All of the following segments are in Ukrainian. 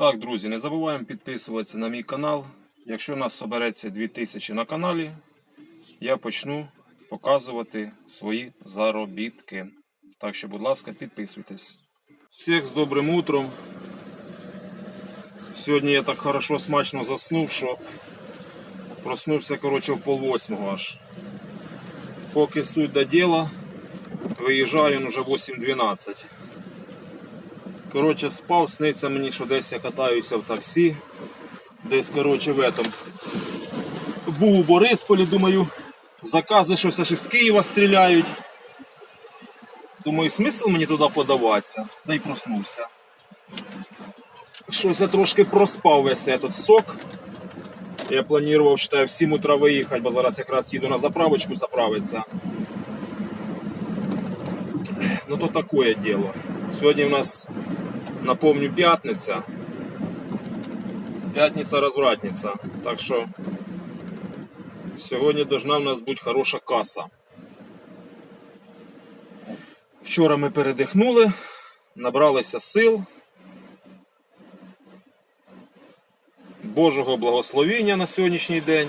Так, друзі, не забуваємо підписуватися на мій канал. Якщо нас собереться 2000 на каналі, я почну показувати свої заробітки. Так що, будь ласка, підписуйтесь. Всіх з добрим утром. Сьогодні я так хорошо смачно заснув, що проснувся коротше в полвосьмого аж. Поки суть до діла, виїжджаю вже 8.12. Коротше, спав, сниться мені, що десь я катаюся в таксі. Десь, коротше, в этом. Був у Борисполі, думаю, закази щось аж із Києва стріляють. Думаю, смисл мені туди подаватися, да й проснувся. Щось я трошки проспав весь этот сок. Я планував, що в 7 утра виїхати, бо зараз якраз їду на заправочку заправитися. Ну то такое дело. Сьогодні у нас, напомню, п'ятниця. П'ятниця розвратниця. Так що сьогодні должна в нас бути хороша каса. Вчора ми передихнули, набралися сил. Божого благословіння на сьогоднішній день.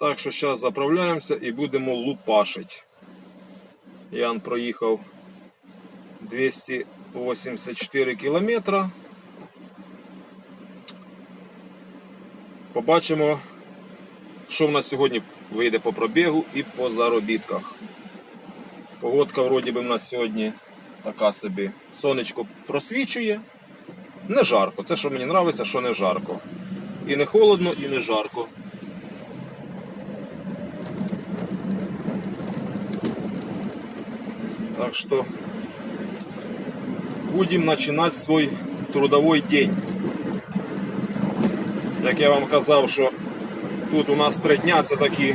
Так що зараз заправляємося і будемо лупашити. Ян проїхав 284 кілометра. Побачимо, що в нас сьогодні вийде по пробігу і по заробітках. Погодка вроді би в нас сьогодні така собі. Сонечко просвічує. Не жарко. Це що мені подобається, що не жарко. І не холодно, і не жарко. Так что будем начинать свой трудовой день. Як я вам казав, що тут у нас три дня, це такі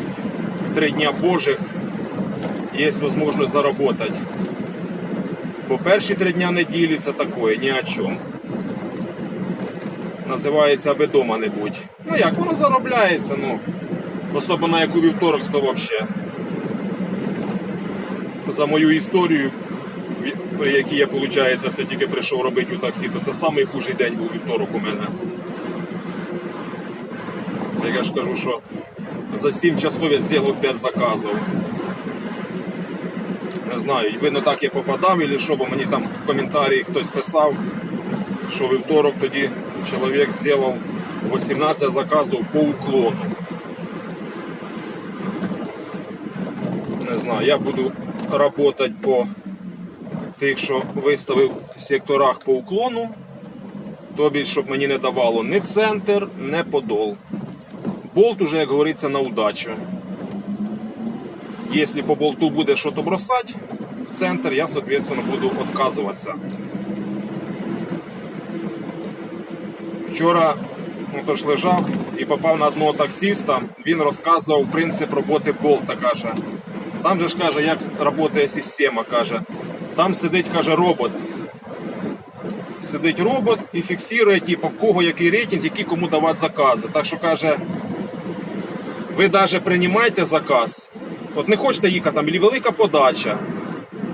три дня Божих, є можливість заработати. Бо перші три дня неділі це таке, ні о чому. Називається аби дома не будь. Ну як, воно заробляється, ну. Особливо як у вівторок, то взагалі за мою історію, якій я, виходить, це тільки прийшов робити у таксі, то це найхужий хужий день був вівторок у мене. Я ж кажу, що за 7 часов я зробив 5 заказів. Не знаю, видно так я попадав, або що, бо мені там в коментарі хтось писав, що вівторок тоді чоловік зробив 18 заказів по уклону. Не знаю, я буду работать по тих, що виставив секторах по уклону, тобі, щоб мені не давало ні центр, ні подол. Болт уже, як говориться, на удачу. Якщо по болту буде щось бросати, в центр, я, соответственно, буду відказуватися. Вчора ну, тож лежав і попав на одного таксиста, він розказував принцип роботи болта, каже. Там же ж каже, як працює система, каже. Там сидить, каже, робот. Сидить робот і фіксує, типу, в кого який рейтинг, які кому давати закази. Так що каже, ви навіть приймаєте заказ. От не хочете їхати там, або велика подача.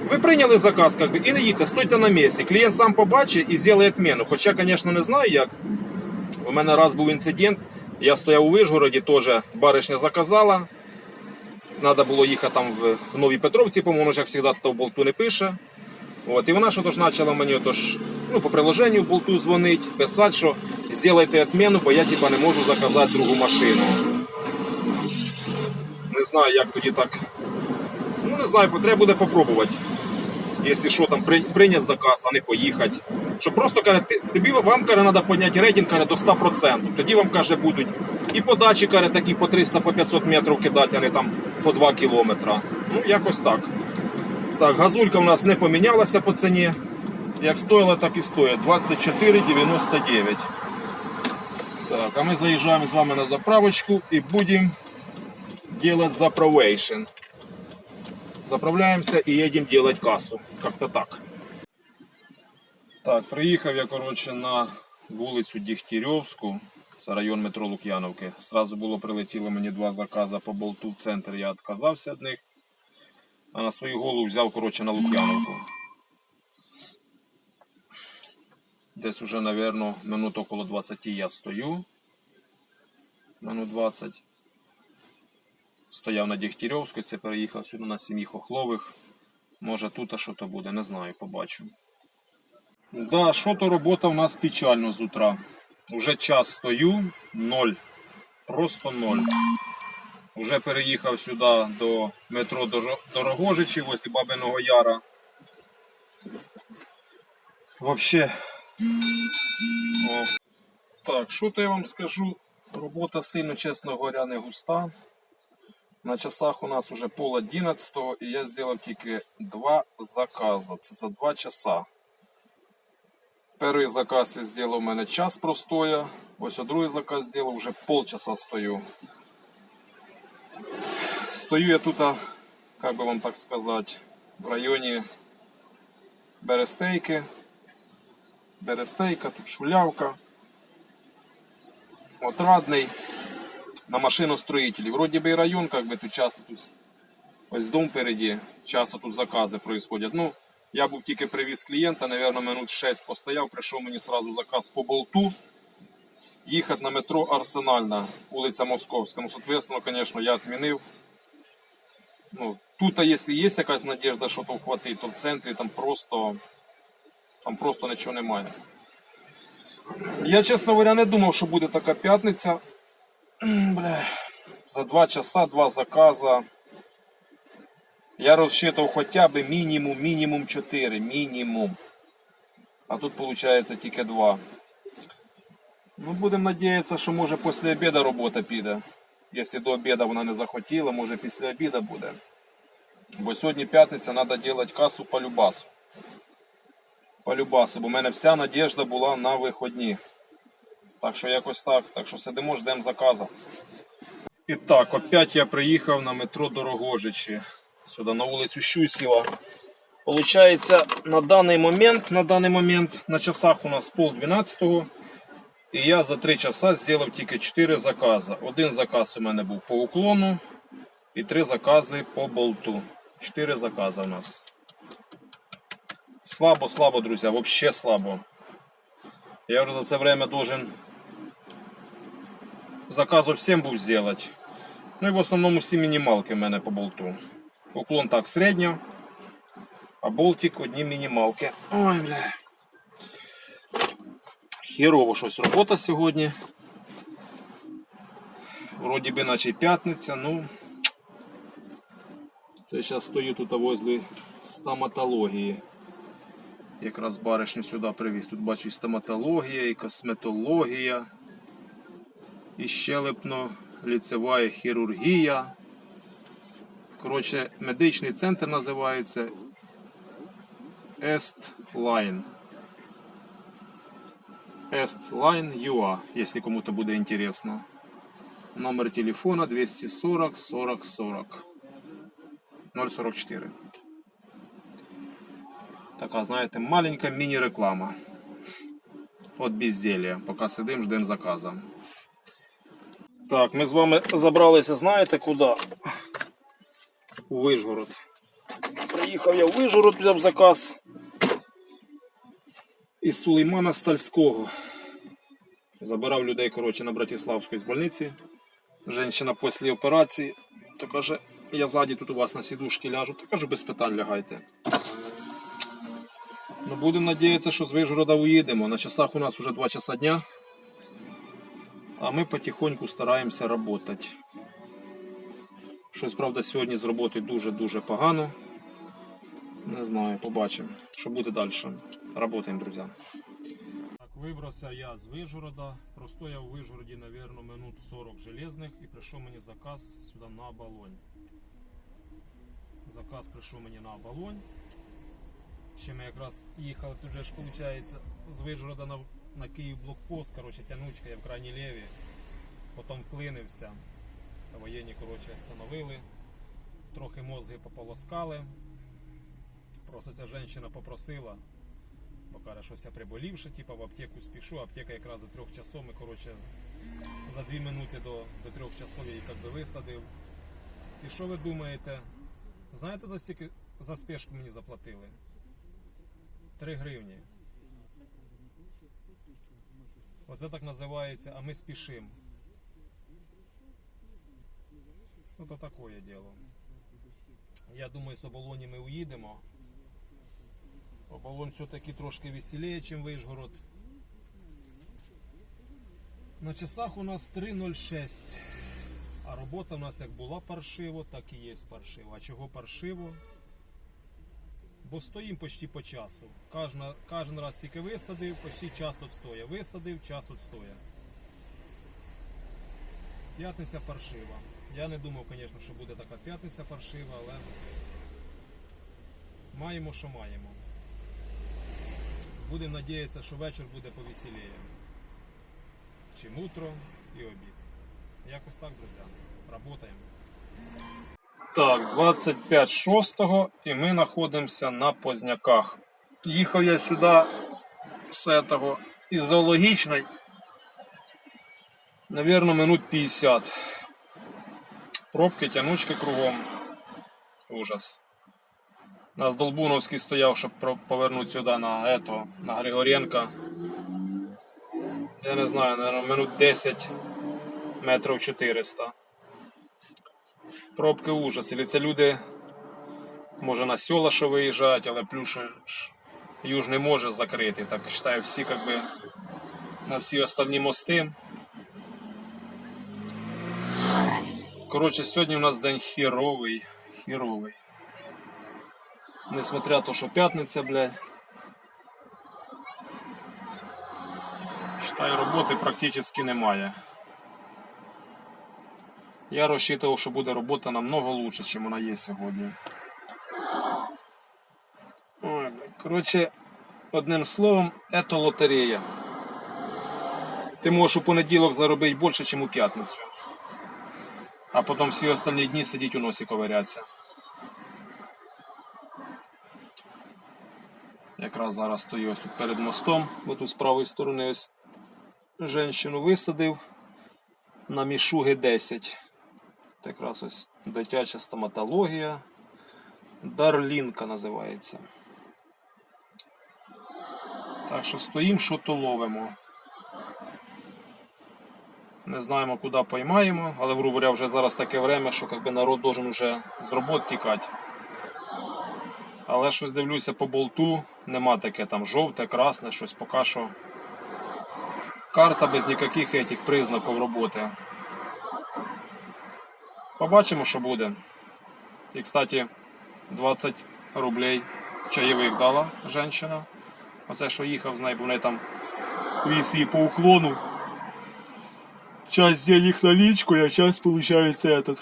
Ви прийняли заказ, как би, і не їдьте, стойте на місці. Клієнт сам побачить і зробить відміну. Хоча, звісно, не знаю як. У мене раз був інцидент. Я стояв у Вишгороді, теж баришня заказала. Треба було їхати там в Новій Петровці, по-моєму, як завжди, то в болту не пише. От, і вона що ж почала мені отож, ну, по приложенню болту дзвонить, писати, що зробите відміну, бо я типа, не можу заказати другу машину. Не знаю, як тоді так. Ну, не знаю, треба буде попробувати. Якщо що там при- прийняти заказ, а не поїхати. Що просто каже, тобі вам каже, треба підняти рейтинг каже, до 100%. Тоді вам каже, будуть і подачі каже, такі по 300 по 500 метрів кидати, а не там по 2 кілометра. Ну, якось так. Так, газулька у нас не помінялася по ціні. Як стоїла, так і стоїть. 24,99. Так, а ми заїжджаємо з вами на заправочку і будемо делать заправейшн. Заправляємося і їдемо делать касу. Как-то так. Так, приїхав я, коротше, на вулицю Дігтярьовську. Це район метро Лук'яновки. Сразу було прилетіло мені два закази по болту в центр, я відказався від них. На свою голову взяв, коротше, на Лук'яновку. Десь уже, напевно, минут около 20 я стою. Минут 20. Стояв на Дігтярьовську, це переїхав сюди на сім'ї Хохлових. Може тут а що то буде, не знаю, побачу. Да, що то робота у нас печально з утра. Уже час стою, ноль. Просто ноль. Уже переїхав сюди до метро Дорогожичі возле Бабиного Яра. Вообще. О. Так, що то я вам скажу? Робота сильно, чесно говоря, не густа. На часах у нас уже пол одинадцятого, і я зробив тільки два закази. Це за два часа. Перший заказ я зробив у мене час простоя. Ось другий заказ зробив, вже полчаса стою. Стою я тут, а, как бы вам так сказать, в районе Берестейки. Берестейка, тут шулявка. Отрадний. На машиностроителей. Вроде бы и район, как бы тут часто тут с- ось дом впереді, часто тут закази происходят. Ну, я був тільки привіз клієнта, наверное, минут 6 постояв, прийшов мені сразу заказ по болту. Їхати на метро Арсенальна, вулиця Московська. Ну, соответственно, конечно, я відмінив. Ну, тут, якщо є якась надіжда, що то вхватить, то в центрі там просто, там просто нічого немає. Я, чесно говоря, не думав, що буде така п'ятниця. Бля. За два часа два заказа. Я розчитував хоча б мінімум, мінімум 4, мінімум. А тут виходить тільки два. Ну, будемо надіятися, що може після обіду робота піде. Якщо до обіду вона не захотіла, може після обіду буде. Бо сьогодні п'ятниця, треба робити касу по любасу. По любасу, бо в мене вся надіжда була на виходні. Так що якось так. Так що сидимо, ждемо заказа. І так, опять я приїхав на метро Дорогожичі. Сюди на вулицю Щусєва. Получається, на даний момент, на даний момент на часах у нас пол 12 і я за 3 часа зробив тільки 4 закази. Один заказ у мене був по уклону і 3 закази по болту. 4 закази у нас. Слабо, слабо, друзі, вообще слабо. Я вже за це время должен заказу всім був зробити. Ну і в основному всі мінімалки в мене по болту. Уклон так середньо, а болтик одні мінімалки. Ой, бля. Херово щось робота сьогодні. Вроді би наче п'ятниця, ну. Це зараз стою тут возле стоматології. Якраз баришню сюди привіз. Тут бачу і стоматологія, і косметологія, і щелепно-ліцева хірургія. Коротше, медичний центр називається Estline. Estline UA, если кому-то буде интересно. Номер телефона 240 40 40 044. Така, знаєте, маленька міні-реклама. От безделья. Поки сидим, ждемо заказа. Так, ми з вами забралися, знаєте куди? У Вижгород. Приїхав я в Вижгород, взяв заказ Із Сулеймана Стальського. Забирав людей, коротше, на Братиславську з больниці. Женщина після операції, то каже, я ззаді тут у вас на сідушки ляжу, то кажу, без питань лягайте. Ну, будемо надіятися, що з Вижгорода уїдемо. На часах у нас вже 2 часа дня. А ми потихоньку стараємося працювати. Щось, правда, сьогодні з роботою дуже-дуже погано. Не знаю, побачимо, що буде далі. Работаємо, друзі. Так, вибрався я з Вижгорода. Простояв у Вижгороді, мабуть, минут 40 железних і прийшов мені заказ сюди на оболонь. Заказ прийшов мені на оболонь. Ще ми якраз їхали, тут же ж виходить з Вижгорода на, на Київ блокпост, коротше, тянучка, я в крайній ліві. Потім вклинився. Та воєнні, коротше, остановили. Трохи мозги пополоскали. Просто ця жінка попросила, каже, щось я приболівши, типу в аптеку спішу, аптека якраз за трьох часов, ми, коротше, за дві минути до, до трьох часов я її як би висадив. І що ви думаєте? Знаєте, за скільки за спешку мені заплатили? 3 гривні. Оце так називається, а ми спішимо. Ну то таке діло. Я думаю, з оболоні ми уїдемо. Оболонь все-таки трошки веселіє, ніж Вишгород. На часах у нас 3.06. А робота в нас як була паршиво, так і є паршиво. А чого паршиво? Бо стоїмо почти по часу. Кожна, кожен раз тільки висадив, почти час отстоя. Висадив, час отстоя. П'ятниця паршива. Я не думав, звісно, що буде така п'ятниця паршива, але маємо, що маємо. Будемо надіятися, що вечір буде повеселіє. Чим утро і обід. Якось так, друзі. Работаємо. Так, 25 6 і ми знаходимося на Позняках. Їхав я сюди з этого, із зоологічної. Навірно, минут 50. Пробки, тянучки кругом. Ужас. Нас Долбуновський стояв, щоб повернути сюди на ето, на Григоренка. Я не знаю, наверное, минут 10 метрів 400. Пробки ужас. Или це люди, може на села що виїжджають, але плюс юж не може закрити. Так вважаю, всі как би, на всі остальні мости. Коротше, сьогодні у нас день хіровий. Хіровий. Несмотря то, що п'ятниця, блядь. Считай, роботи практично немає. Я розчитував, що буде робота намного лучше, ніж вона є сьогодні. Ой. Коротше, одним словом, це лотерея. Ти можеш у понеділок заробити більше, ніж у п'ятницю. А потім всі останні дні сидіть у носі ковирятися. Якраз зараз стою ось тут перед мостом, бо тут з правої сторони ось женщину висадив на мішуги 10. Це якраз ось дитяча стоматологія. Дарлінка називається. Так що стоїмо, що то ловимо. Не знаємо, куди поймаємо, але в говоря, вже зараз таке время, що якби, народ должен вже з робот тікати. Але щось дивлюся по болту, нема таке там жовте, красне, щось поки що. Карта без ніяких этих признаків роботи. Побачимо, що буде. І, кстати, 20 рублей чаєвих дала жінка. Оце, що їхав з нею, бо в неї там її по уклону. Часть денег наличку, а часть получается этот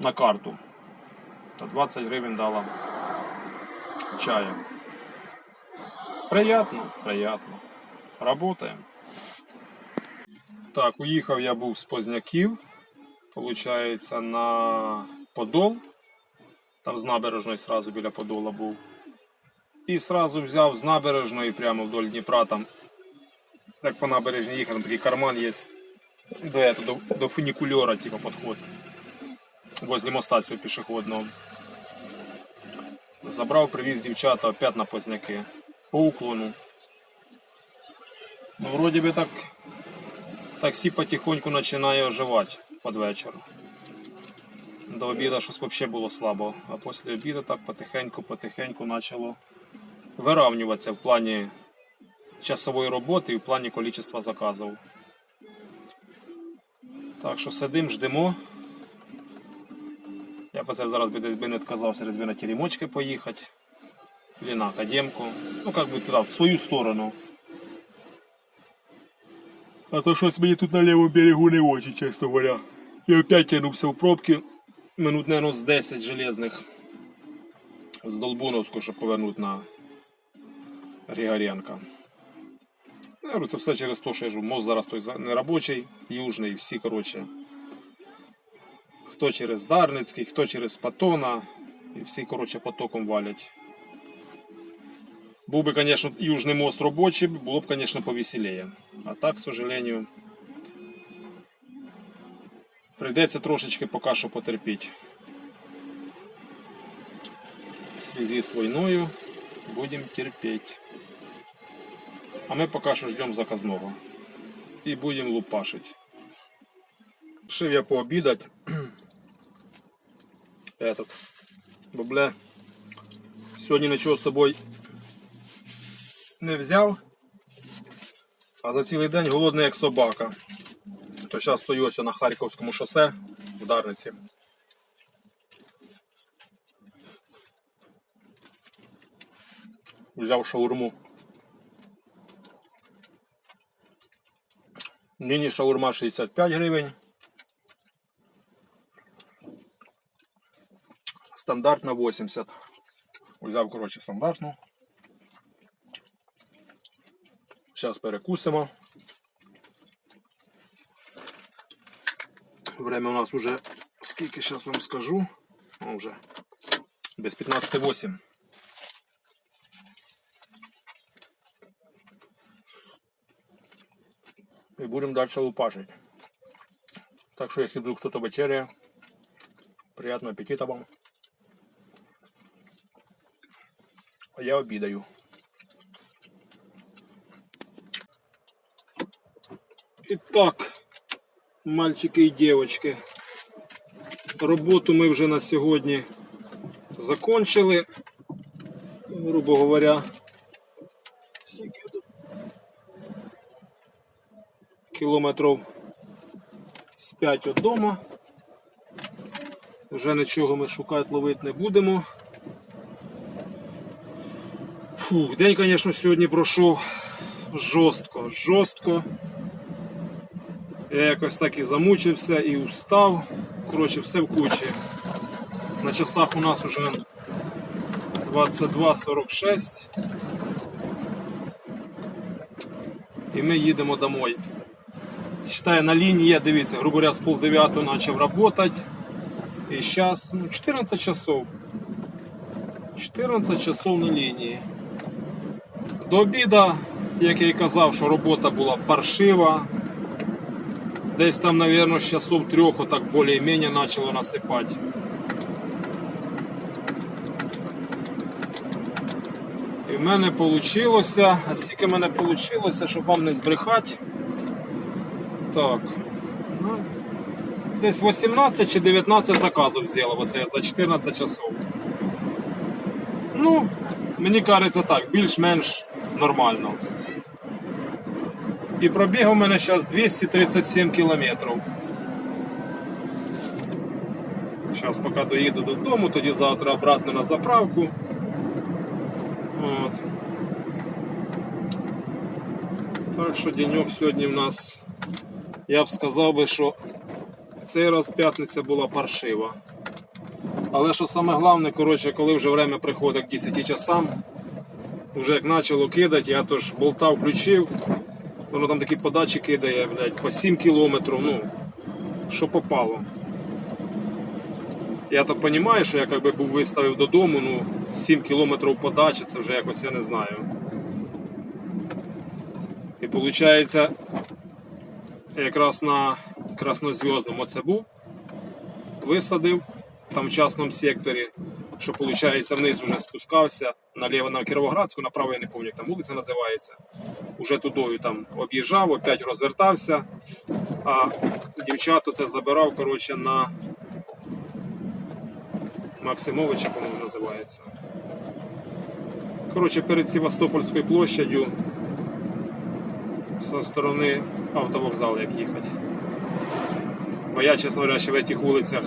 на карту. То 20 гривень дала чаю. Приятно, приятно. Работаем. Так, уїхав я був з Позняків. Получається на Подол. Там з набережної сразу біля Подола був. І сразу взяв з набережної прямо вдоль Дніпра там. Як по набережні їхав, там такий карман є до, до, до фунікульора, типа подход. Возле моста цього пішохідного. Забрав, привіз дівчата опять на позняки. По уклону. Ну, вроді би так таксі потихоньку починає оживати під вечір. До обіду щось взагалі було слабо, а після обіду так потихеньку-потихеньку почало вирівнюватися в плані часової роботи і в плані кількості заказів. Так що сидим, ждемо. Я по це зараз би десь би не відказався десь би на теремочки поїхати. Или на академку. Ну, как бы туда, в свою сторону. А то щось мені тут на лівому берегу не очень, чесно говоря. Я опять тянувся в пробки. Минут, наверное, з 10 железних. З Долбуновського, щоб повернути на Григоренка. Це все через те, що я ж мост зараз той за- не робочий, южний, всі, коротше. Хто через Дарницький, хто через Патона. І всі, коротше, потоком валять. Був би, звісно, южний мост робочий, було б, звісно, повеселее. А так, к сожалению, прийдеться трошечки поки що потерпіти. В связи з війною будемо терпіти. А ми поки що ждемо заказного. і будемо лупашити. Шив я пообідати. Этот. Бля, сьогодні нічого з собою не взяв. А за цілий день голодний як собака. То зараз стою ось на Харківському шосе в Дарниці. Взяв шаурму. Нині шаурма 65 гривень. Стандартна 80. Взяв, коротше, стандартну. Зараз перекусимо. Время у нас уже скільки зараз вам скажу. Ну, вже без 15.8. І будемо далі лупашити. Так що, якщо вдруг хто-то вечеряє, приятного аппетита вам. А я обідаю. Итак, мальчики і дівчатки, роботу ми вже на сьогодні закончили. Грубо говоря, кілометрів з 5 від. Вже нічого ми шукати ловити не будемо. Фух, день, звісно, сьогодні пройшов жорстко, жорстко. Я якось так і замучився і устав. Коротше, все в кучі. На часах у нас уже 22.46. І ми їдемо домой. Считаю, на лінії, дивіться, грубо говоря, з полдев'ятого почав працювати. І зараз ну, 14 часов. 14 часов на лінії. До обіду, як я і казав, що робота була паршива. Десь там, мабуть, з часов трьох отак більш-менш почало насипати. І в мене вийшло, а скільки в мене вийшло, щоб вам не збрехати. Так. Ну, десь 18 чи 19 заказів зробив оце за 14 часов. Ну, мені кажеться так, більш-менш нормально. І пробіг у мене зараз 237 кілометрів. Зараз поки доїду додому, тоді завтра обратно на заправку. От. Так що денек сьогодні в нас, я б сказав би, що цей раз п'ятниця була паршива. Але що саме головне, коротше, коли вже время приходить к 10 часам, вже як почало кидати, я то ж болта включив, воно там такі подачі кидає, блядь, по 7 кілометрів, ну, що попало. Я так розумію, що я якби був виставив додому, ну, 7 кілометрів подачі, це вже якось я не знаю. І виходить, якраз на краснозв'язному це був, висадив там в частному секторі, що виходить вниз вже спускався, наліво на Кіровоградську, направо я не пам'ятаю, як там вулиця називається. Уже тудою там об'їжджав, опять розвертався, а дівчату це забирав коротше, на Максимовича, по-моєму, називається. Коротше, перед Севастопольською площадю зі сторони автовокзалу, як їхати. Бо я, чесно говоря, ще в цих вулицях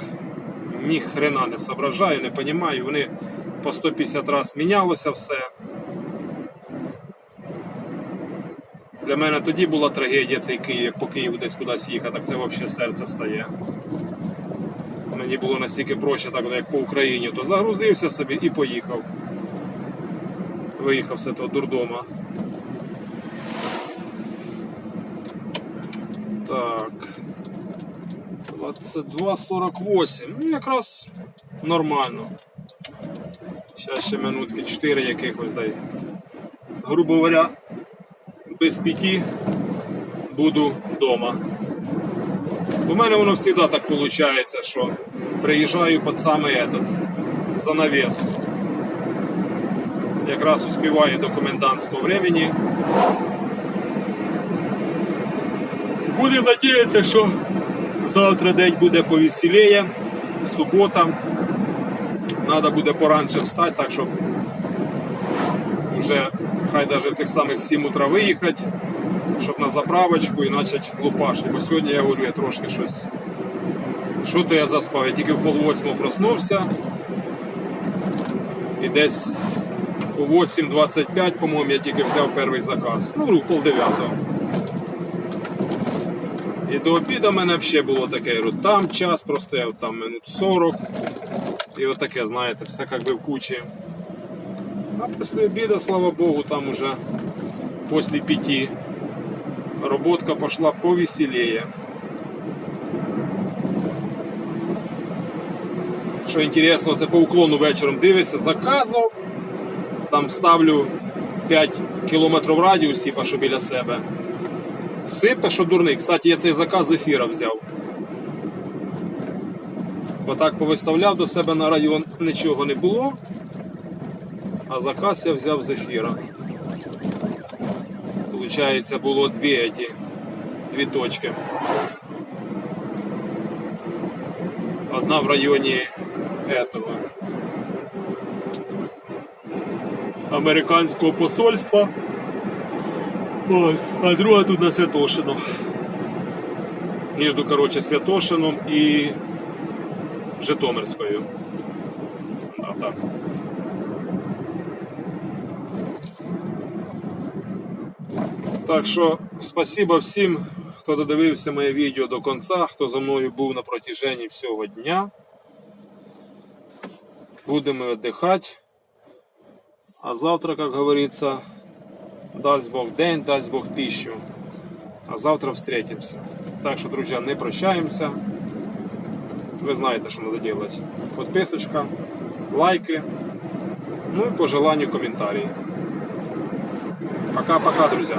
ні хрена не соображаю, не розумію. Вони по 150 разів мінялося все. Для мене тоді була трагедія цей Київ, як по Києву десь кудись їхати, так це взагалі серце стає. Мені було настільки проще, так як по Україні, то загрузився собі і поїхав. Виїхав з того дурдома. Так. 22.48. Ну, якраз нормально. Зараз ще минутки 4 якихось дай. Грубо говоря, без п'яті буду вдома. У мене воно завжди так виходить, що приїжджаю під самий этот занавес. Якраз успіваю до комендантського времени. Будемо надіятися, що завтра день буде повеселіє, субота. Треба буде поранше встати, так щоб вже хай навіть в тих самих 7 утра виїхати, щоб на заправочку і почати лупашити. Бо сьогодні я говорю, я трошки щось. Що то я заспав? Я тільки в пол восьмого проснувся. І десь о 8.25, по-моєму, я тільки взяв перший заказ. Ну, пол дев'ятого. І до обіду в мене взагалі було таке, я там час простояв, там минут 40. І от таке, знаєте, все як би в кучі. А після обіду, слава Богу, там уже після п'яти роботка пішла повеселіє. Що інтересно, це по уклону вечором дивишся, заказав. Там ставлю 5 кілометрів радіус, типа, що біля себе. Сипе, що дурний. Кстати, я цей заказ з ефіра взяв. Бо так повиставляв до себе на район нічого не було. А заказ я взяв з ефіра. Получається, було дві эти, дві точки. Одна в районі этого американського посольства. А друга тут на Святошино. Між, коротше, Святошином і Житомирською. А так. Так що спасибо всім, хто додивився моє відео до кінця, хто за мною був на протяженні всього дня. Будемо віддихати. А завтра, як говориться, дасть Бог день, дасть Бог пищу. А завтра встретимся. Так що, друзі, не прощаємося. Ви знаєте, що треба робити. Подписочка, лайки, ну і по желанню коментарі. Пока-пока, друзі.